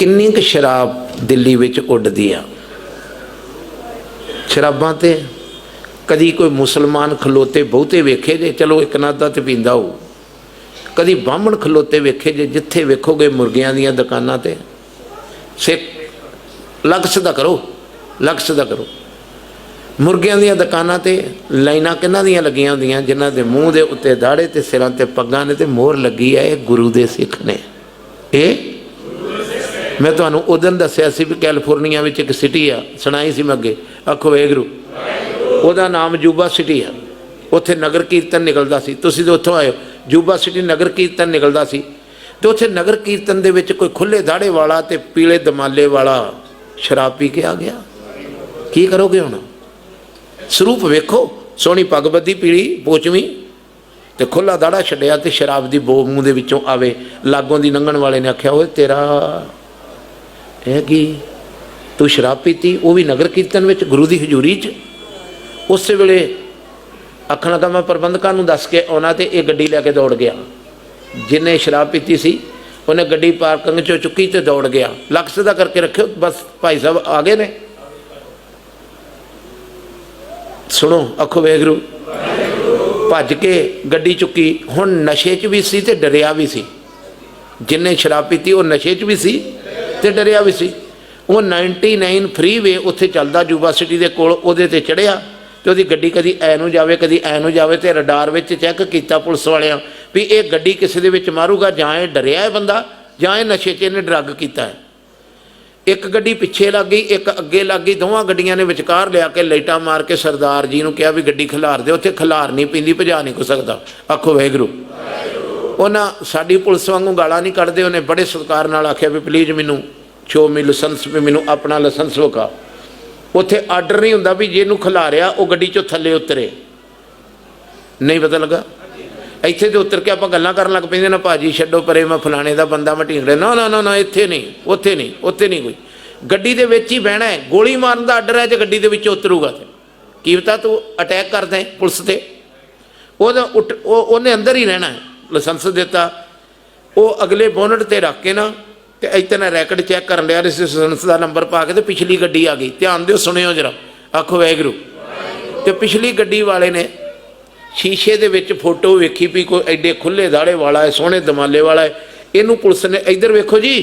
ਕਿੰਨੀ ਕੁ ਸ਼ਰਾਬ ਦਿੱਲੀ ਵਿੱਚ ਉੱਡਦੀ ਆ? ਸ਼ਰਾਬਾਂ ਤੇ ਕਦੀ ਕੋਈ ਮੁਸਲਮਾਨ ਖਲੋਤੇ ਬਹੁਤੇ ਵੇਖੇ ਜੇ, ਚਲੋ ਇੱਕ ਨਾ ਅੱਧਾ ਤੇ ਪੀਂਦਾ ਹੋਊ। ਕਦੀ ਬਾਹਮਣ ਖਲੋਤੇ ਵੇਖੇ ਜੇ, ਜਿੱਥੇ ਵੇਖੋਗੇ ਮੁਰਗਿਆਂ ਦੀਆਂ ਦੁਕਾਨਾਂ ਤੇ। ਸਿੱਖ, ਲਕਸ ਦਾ ਕਰੋ, ਲਕਸ਼ ਦਾ ਕਰੋ। ਮੁਰਗਿਆਂ ਦੀਆਂ ਦੁਕਾਨਾਂ ਤੇ ਲਾਈਨਾਂ ਕਿੰਨਾਂ ਦੀਆਂ ਲੱਗੀਆਂ ਹੁੰਦੀਆਂ, ਜਿਨ੍ਹਾਂ ਦੇ ਮੂੰਹ ਦੇ ਉੱਤੇ ਦਾੜੇ ਤੇ ਸਿਰਾਂ ਤੇ ਪੱਗਾਂ ਨੇ ਤੇ ਮੋਹਰ ਲੱਗੀ ਹੈ ਇਹ ਗੁਰੂ ਦੇ ਸਿੱਖ ਨੇ। ਇਹ ਮੈਂ ਤੁਹਾਨੂੰ ਉਦੋਂ ਦੱਸਿਆ ਸੀ ਵੀ ਕੈਲੀਫੋਰਨੀਆ ਵਿੱਚ ਇੱਕ ਸਿਟੀ ਆ, ਸੁਣਾਈ ਸੀ ਮੈਂ ਅੱਗੇ। ਅਖੋ ਵੇਗਰੂ ਉਹਦਾ ਨਾਮ ਜੂਬਾ ਸਿਟੀ ਆ। ਉੱਥੇ ਨਗਰ ਕੀਰਤਨ ਨਿਕਲਦਾ ਸੀ। ਤੁਸੀਂ ਤਾਂ ਉੱਥੋਂ ਆਏ ਹੋ। ਜੂਬਾ ਸਿਟੀ ਨਗਰ ਕੀਰਤਨ ਨਿਕਲਦਾ ਸੀ। ਤੇ ਉੱਥੇ ਨਗਰ ਕੀਰਤਨ ਦੇ ਵਿੱਚ ਕੋਈ ਖੁੱਲੇ ਦਾੜੇ ਵਾਲਾ ਤੇ ਪੀਲੇ ਦਮਾਲੇ ਵਾਲਾ ਸ਼ਰਾਬ ਪੀ ਕੇ ਆ ਗਿਆ। ਕੀ ਕਰੋਗੇ ਹੁਣ? ਸਰੂਪ ਵੇਖੋ। ਸੋਹਣੀ ਪੱਗ ਬੱਧੀ ਪੀਲੀ ਪੋਚਵੀਂ ਤੇ ਖੁੱਲਾ ਦਾੜਾ ਛੱਡਿਆ ਤੇ ਸ਼ਰਾਬ ਦੀ ਬੋ ਮੂੰਹ ਦੇ ਵਿੱਚੋਂ ਆਵੇ। ਲਾਗੋਂ ਦੀ ਲੰਘਣ ਵਾਲੇ ਨੇ ਆਖਿਆ, ਓਏ ਤੇਰਾ ਇਹ ਕੀ ਤੂੰ ਸ਼ਰਾਬ ਪੀਤੀ, ਉਹ ਵੀ ਨਗਰ ਕੀਰਤਨ ਵਿੱਚ, ਗੁਰੂ ਦੀ ਹਜ਼ੂਰੀ 'ਚ। ਉਸੇ ਵੇਲੇ ਆਖਣ ਲੱਗਾ ਮੈਂ ਪ੍ਰਬੰਧਕਾਂ ਨੂੰ ਦੱਸ ਕੇ ਆਉਣਾ ਤੇ ਇਹ ਗੱਡੀ ਲੈ ਕੇ ਦੌੜ ਗਿਆ। ਜਿਨੇ ਸ਼ਰਾਬ ਪੀਤੀ ਸੀ, ਉਹਨੇ ਗੱਡੀ ਪਾਰਕਿੰਗ 'ਚੋਂ ਚੁੱਕੀ ਤੇ ਦੌੜ ਗਿਆ। ਲੱਖ ਸਿੱਧਾ ਕਰਕੇ ਰੱਖਿਓ, ਬਸ ਭਾਈ ਸਾਹਿਬ ਆ ਗਏ ਨੇ। ਸੁਣੋ ਅੱਖੋ ਵੇਗਰੂ ਭੱਜ ਕੇ ਗੱਡੀ ਚੁੱਕੀ। ਹੁਣ ਨਸ਼ੇ 'ਚ ਵੀ ਸੀ ਤੇ ਡਰਿਆ ਵੀ ਸੀ। ਜਿਨੇ ਸ਼ਰਾਬ ਪੀਤੀ, ਉਹ ਨਸ਼ੇ 'ਚ ਵੀ ਸੀ। ਤੇ ਡਰਿਆ ਵੀ ਸੀ। ਉਹ 99 ਫ੍ਰੀਵੇ ਉੱਥੇ ਚੱਲਦਾ ਜੂਬਾ ਸਿਟੀ ਦੇ ਕੋਲ, ਉਹਦੇ ਤੇ ਚੜਿਆ ਤੇ ਉਹਦੀ ਗੱਡੀ ਕਦੀ ਐ ਨੂੰ ਜਾਵੇ, ਕਦੀ ਐ ਨੂੰ ਜਾਵੇ ਤੇ ਰਡਾਰ ਵਿੱਚ ਚੈੱਕ ਕੀਤਾ ਪੁਲਿਸ ਵਾਲਿਆਂ ਵੀ ਇਹ ਗੱਡੀ ਕਿਸੇ ਦੇ ਵਿੱਚ ਮਾਰੂਗਾ ਜਾਂ ਇਹ ਡਰਿਆ ਹੈ ਬੰਦਾ ਜਾਂ ਇਹ ਨਸ਼ੇ 'ਚ ਇਹਨੇ ਡਰੱਗ ਕੀਤਾ ਹੈ। ਇੱਕ ਗੱਡੀ ਪਿੱਛੇ ਲੱਗ ਗਈ, ਇੱਕ ਅੱਗੇ ਲੱਗ ਗਈ, ਦੋਵਾਂ ਗੱਡੀਆਂ ਨੇ ਵਿਚਕਾਰ ਲਿਆ ਕੇ ਲਾਈਟਾਂ ਮਾਰ ਕੇ ਸਰਦਾਰ ਜੀ ਨੂੰ ਕਿਹਾ ਵੀ ਗੱਡੀ ਖਿਲਾਰ ਦਿਓ ਉੱਥੇ ਖਿਲਾਰ ਨਹੀਂ, ਪੈਂਦੀ ਭਜਾ ਨਹੀਂ ਕੋ ਸਕਦਾ। ਆਖੋ ਵਾਹਿਗੁਰੂ। ਉਹਨਾਂ ਸਾਡੀ ਪੁਲਿਸ ਵਾਂਗੂ ਗਾਲਾਂ ਨਹੀਂ ਕੱਢਦੇ, ਉਹਨੇ ਬੜੇ ਸਤਿਕਾਰ ਨਾਲ ਆਖਿਆ ਵੀ ਪਲੀਜ਼ ਮੈਨੂੰ ਸ਼ੋ ਮੀ ਲਾਇਸੈਂਸ, ਵੀ ਮੈਨੂੰ ਆਪਣਾ ਲਾਇਸੈਂਸ ਵਿਖਾ ਉੱਥੇ ਆਰਡਰ ਨਹੀਂ ਹੁੰਦਾ ਵੀ ਜਿਹਨੂੰ ਖਿਲਾਰਿਆ ਉਹ ਗੱਡੀ ਚੋਂ ਥੱਲੇ ਉਤਰੇ। ਨਹੀਂ ਪਤਾ ਲੱਗਾ? ਇੱਥੇ ਤੇ ਉਤਰ ਕੇ ਆਪਾਂ ਗੱਲਾਂ ਕਰਨ ਲੱਗ ਪੈਂਦੇ ਨਾ, ਭਾਜੀ ਛੱਡੋ ਪਰੇ, ਮੈਂ ਫਲਾਣੇ ਦਾ ਬੰਦਾ, ਮੈਂ ਢੀਂਗੜੇ ਨਾ ਨਾ ਨਾ ਨਾ, ਇੱਥੇ ਨਹੀਂ, ਉੱਥੇ ਨਹੀਂ ਉੱਥੇ ਨਹੀਂ ਕੋਈ। ਗੱਡੀ ਦੇ ਵਿੱਚ ਹੀ ਬਹਿਣਾ ਹੈ, ਗੋਲੀ ਮਾਰਨ ਦਾ ਆਰਡਰ ਹੈ ਜੇ ਗੱਡੀ ਦੇ ਵਿੱਚ ਉਤਰੂਗਾ ਤੇ। ਕੀ ਪਤਾ ਤੂੰ ਅਟੈਕ ਕਰਦਾ ਪੁਲਿਸ ਤੇ? ਉਹਦਾ ਉੱਠ- ਉਹ, ਉਹਨੇ ਅੰਦਰ ਹੀ ਰਹਿਣਾ ਹੈ। ਲਾਇਸੈਂਸ ਦਿੱਤਾ, ਉਹ ਅਗਲੇ ਬੋਨਟ ਤੇ ਰੱਖ ਕੇ ਨਾ, ਤੇ ਇੱਥੇ ਨਾ ਰੈਕਡ ਚੈੱਕ ਕਰਨ ਲਿਆ ਲਾਇਸੈਂਸ ਦਾ ਨੰਬਰ ਪਾ ਕੇ ਤੇ ਪਿਛਲੀ ਗੱਡੀ ਆ ਗਈ। ਧਿਆਨ ਦਿਓ, ਸੁਣਿਓ ਜਰਾ, ਆਖੋ ਵੈਗਰੂ ਤੇ ਪਿਛਲੀ ਗੱਡੀ ਵਾਲੇ ਨੇ ਸ਼ੀਸ਼ੇ ਦੇ ਵਿੱਚ ਫੋਟੋ ਵੇਖੀ ਵੀ ਕੋਈ ਐਡੇ ਖੁੱਲੇ ਦਾੜੇ ਵਾਲਾ ਹੈ, ਸੋਹਣੇ ਦਮਾਲੇ ਵਾਲਾ ਹੈ। ਇਹਨੂੰ ਪੁਲਿਸ ਨੇ, ਇੱਧਰ ਵੇਖੋ ਜੀ,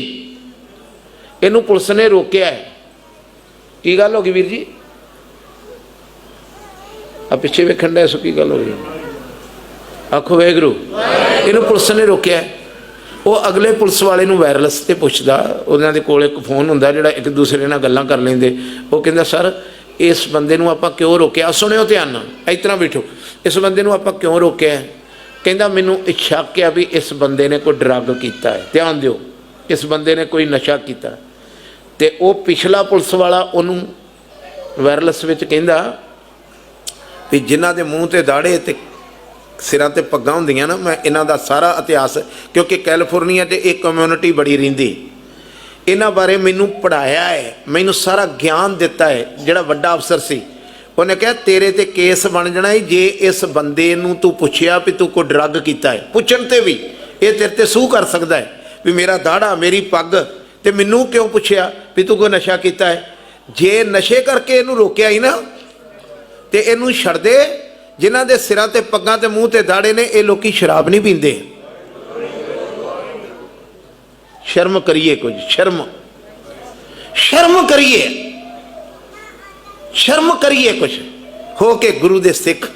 ਇਹਨੂੰ ਪੁਲਿਸ ਨੇ ਰੋਕਿਆ ਕੀ ਗੱਲ ਹੋ ਗਈ ਵੀਰ ਜੀ? ਆ ਪਿੱਛੇ ਵੇਖਣ ਦਾ ਸੋ ਕੀ ਗੱਲ ਹੋ ਗਈ? ਆਖੋ ਵੈਗਰੂ ਇਹਨੂੰ ਪੁਲਿਸ ਨੇ ਰੋਕਿਆ। ਉਹ ਅਗਲੇ ਪੁਲਿਸ ਵਾਲੇ ਨੂੰ ਵਾਇਰਲੈਸ ਤੇ ਪੁੱਛਦਾ। ਉਹਨਾਂ ਦੇ ਕੋਲ ਇੱਕ ਫੋਨ ਹੁੰਦਾ ਜਿਹੜਾ ਇੱਕ ਦੂਸਰੇ ਨਾਲ ਗੱਲਾਂ ਕਰ ਲੈਂਦੇ। ਉਹ ਕਹਿੰਦਾ, ਸਰ, ਇਸ ਬੰਦੇ ਨੂੰ ਆਪਾਂ ਕਿਉਂ ਰੋਕਿਆ? ਸੁਣਿਓ ਧਿਆਨ ਨਾਲ, ਇਸ ਤਰ੍ਹਾਂ ਬੈਠੋ। ਇਸ ਬੰਦੇ ਨੂੰ ਆਪਾਂ ਕਿਉਂ ਰੋਕਿਆ ਕਹਿੰਦਾ, ਮੈਨੂੰ ਇਹ ਸ਼ੱਕ ਹੈ ਵੀ ਇਸ ਬੰਦੇ ਨੇ ਕੋਈ ਡਰੱਗ ਕੀਤਾ ਹੈ। ਧਿਆਨ ਦਿਓ, ਇਸ ਬੰਦੇ ਨੇ ਕੋਈ ਨਸ਼ਾ ਕੀਤਾ ਤੇ ਉਹ ਪਿਛਲਾ ਪੁਲਿਸ ਵਾਲਾ ਉਹਨੂੰ ਵਾਇਰਲੈਸ ਵਿੱਚ ਕਹਿੰਦਾ ਵੀ ਜਿਨ੍ਹਾਂ ਦੇ ਮੂੰਹ ਤੇ ਦਾੜੇ ਤੇ ਸਿਰਾਂ ਤੇ ਪੱਗਾਂ ਹੁੰਦੀਆਂ ਨਾ, ਮੈਂ ਇਹਨਾਂ ਦਾ ਸਾਰਾ ਇਤਿਹਾਸ, ਕਿਉਂਕਿ ਕੈਲੀਫੋਰਨੀਆ 'ਚ ਇਹ ਕਮਿਊਨਿਟੀ ਬੜੀ ਰਹਿੰਦੀ। ਇਹਨਾਂ ਬਾਰੇ ਮੈਨੂੰ ਪੜਾਇਆ ਹੈ, ਮੈਨੂੰ ਸਾਰਾ ਗਿਆਨ ਦਿੱਤਾ ਹੈ, ਜਿਹੜਾ ਵੱਡਾ ਅਫਸਰ ਸੀ। ਉਹਨੇ ਕਿਹਾ, ਤੇਰੇ ਤੇ ਕੇਸ ਬਣ ਜਾਣਾ ਹੈ ਜੇ ਇਸ ਬੰਦੇ ਨੂੰ ਤੂੰ ਪੁੱਛਿਆ ਵੀ ਤੂੰ ਕੋਈ ਡਰੱਗ ਕੀਤਾ ਹੈ, ਪੁੱਛਣ ਤੇ ਵੀ, ਇਹ ਤੇਰੇ ਤੇ ਸੂਹ ਕਰ ਸਕਦਾ ਹੈ ਵੀ ਮੇਰਾ ਦਾੜਾ ਮੇਰੀ ਪੱਗ, ਤੇ ਮੈਨੂੰ ਕਿਉਂ ਪੁੱਛਿਆ ਵੀ ਤੂੰ ਕੋਈ ਨਸ਼ਾ ਕੀਤਾ ਹੈ? ਜੇ ਨਸ਼ੇ ਕਰਕੇ ਇਹਨੂੰ ਰੋਕਿਆ ਹੀ ਨਾ, ਤੇ ਇਹਨੂੰ ਛੱਡ ਦੇ ਜਿਨ੍ਹਾਂ ਦੇ ਸਿਰਾਂ ਤੇ ਪੱਗਾਂ ਤੇ ਮੂੰਹ ਤੇ ਦਾੜੇ ਨੇ, ਇਹ ਲੋਕੀ ਸ਼ਰਾਬ ਨਹੀਂ ਪੀਂਦੇ। ਸ਼ਰਮ ਕਰੀਏ ਕੁਝ, ਸ਼ਰਮ। ਸ਼ਰਮ ਕਰੀਏ। ਸ਼ਰਮ ਕਰੀਏ ਕੁਝ। ਹੋ ਕੇ ਗੁਰੂ ਦੇ ਸਿੱਖ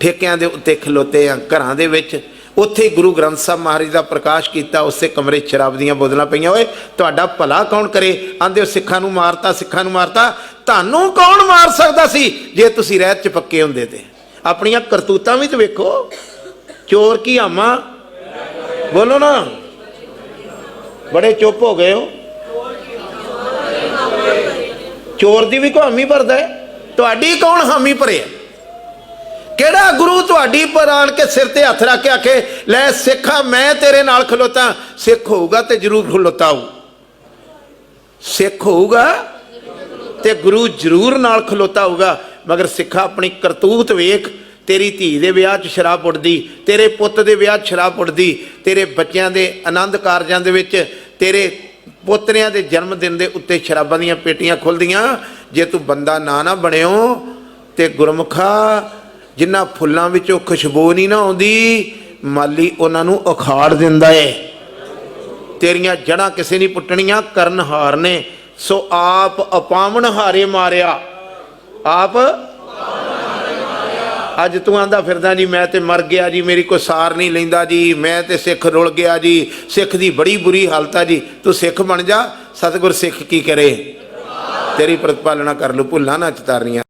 ਠੇਕਿਆਂ ਦੇ ਉੱਤੇ ਖਲੋਤੇ ਆ, ਘਰਾਂ ਦੇ ਵਿੱਚ। ਉੱਥੇ ਹੀ ਗੁਰੂ ਗ੍ਰੰਥ ਸਾਹਿਬ ਮਹਾਰਾਜ ਦਾ ਪ੍ਰਕਾਸ਼ ਕੀਤਾ, ਉਸੇ ਕਮਰੇ 'ਚ ਸ਼ਰਾਬ ਦੀਆਂ ਬੋਤਲਾਂ ਪਈਆਂ। ਓਏ, ਤੁਹਾਡਾ ਭਲਾ ਕੌਣ ਕਰੇ? ਆਂਦੇ ਸਿੱਖਾਂ ਨੂੰ ਮਾਰਤਾ, ਸਿੱਖਾਂ ਨੂੰ ਮਾਰਤਾ। ਤੁਹਾਨੂੰ ਕੌਣ ਮਾਰ ਸਕਦਾ ਸੀ? ਜੇ ਤੁਸੀਂ ਰਹਿਤ 'ਚ ਪੱਕੇ ਹੁੰਦੇ ਤੇ। ਆਪਣੀਆਂ ਕਰਤੂਤਾਂ ਵੀ ਤੇ ਵੇਖੋ। ਚੋਰ ਕੀ ਹਾਮਾ ਬੋਲੋ ਨਾ। ਬੜੇ ਚੁੱਪ ਹੋ ਗਏ ਹੋ। ਚੋਰ ਦੀ ਵੀ ਕੋਈ ਹਾਮੀ ਭਰਦਾ ਹੈ? ਤੁਹਾਡੀ ਕੌਣ ਹਾਮੀ ਭਰੇ ਕਿਹੜਾ ਗੁਰੂ ਤੁਹਾਡੀ ਪਰ ਆਣ ਕੇ ਸਿਰ ਤੇ ਹੱਥ ਰੱਖ ਕੇ ਆਖੇ, ਲੈ ਸਿੱਖਾ, ਮੈਂ ਤੇਰੇ ਨਾਲ ਖਲੋਤਾ। ਸਿੱਖ ਹੋਊਗਾ ਤੇ ਜ਼ਰੂਰ ਖਲੋਤਾ ਹੋਊ ਸਿੱਖ ਹੋਊਗਾ ਤੇ ਗੁਰੂ ਜ਼ਰੂਰ ਨਾਲ ਖਲੋਤਾ ਹੋਊਗਾ। ਮਗਰ ਸਿੱਖਾ ਆਪਣੀ ਕਰਤੂਤ ਵੇਖ, ਤੇਰੀ ਧੀ ਦੇ ਵਿਆਹ 'ਚ ਸ਼ਰਾਬ ਪੁੱਟਦੀ ਤੇਰੇ ਪੁੱਤ ਦੇ ਵਿਆਹ 'ਚ ਸ਼ਰਾਬ ਪੁੱਟਦੀ ਤੇਰੇ ਬੱਚਿਆਂ ਦੇ ਆਨੰਦ ਕਾਰਜਾਂ ਦੇ ਵਿੱਚ, ਤੇਰੇ ਪੋਤਰਿਆਂ ਦੇ ਜਨਮ ਦਿਨ ਦੇ ਉੱਤੇ ਸ਼ਰਾਬਾਂ ਦੀਆਂ ਪੇਟੀਆਂ ਖੁੱਲਦੀਆਂ, ਜੇ ਤੂੰ ਬੰਦਾ ਨਾ ਨਾ ਬਣਿਓ ਤੇ ਗੁਰਮੁਖਾ ਜਿਨ੍ਹਾਂ ਫੁੱਲਾਂ ਵਿੱਚੋਂ ਖੁਸ਼ਬੂ ਨਹੀਂ ਨਾ ਆਉਂਦੀ, ਮਾਲੀ ਉਹਨਾਂ ਨੂੰ ਉਖਾੜ ਦਿੰਦਾ ਏ। ਤੇਰੀਆਂ ਜੜਾਂ ਕਿਸੇ ਨਹੀਂ ਪੁੱਟਣੀਆਂ ਕਰਨਹਾਰ ਨੇ, ਸੋ ਆਪ ਅਪਾਵਨ ਹਾਰੇ ਮਾਰਿਆ। ਆਪ? ਅੱਜ ਤੂੰ ਆਂਦਾ ਫਿਰਦਾ ਜੀ ਮੈਂ ਤੇ ਮਰ ਗਿਆ ਜੀ, ਮੇਰੀ ਕੋਈ ਸਾਰ ਨਹੀਂ ਲੈਂਦਾ ਜੀ, ਮੈਂ ਤੇ ਸਿੱਖ ਰੁਲ ਗਿਆ ਜੀ, ਸਿੱਖ ਦੀ ਬੜੀ ਬੁਰੀ ਹਾਲਤ ਆ ਜੀ, ਤੂੰ ਸਿੱਖ ਬਣ ਜਾ, ਸਤਿਗੁਰ ਸਿੱਖ ਕੀ ਕਰੇ? ਤੇਰੀ ਪ੍ਰਤਪਾਲਣਾ ਕਰ ਲੂ ਭੁੱਲਾਂ ਨਾ ਚਤਾਰਨੀਆਂ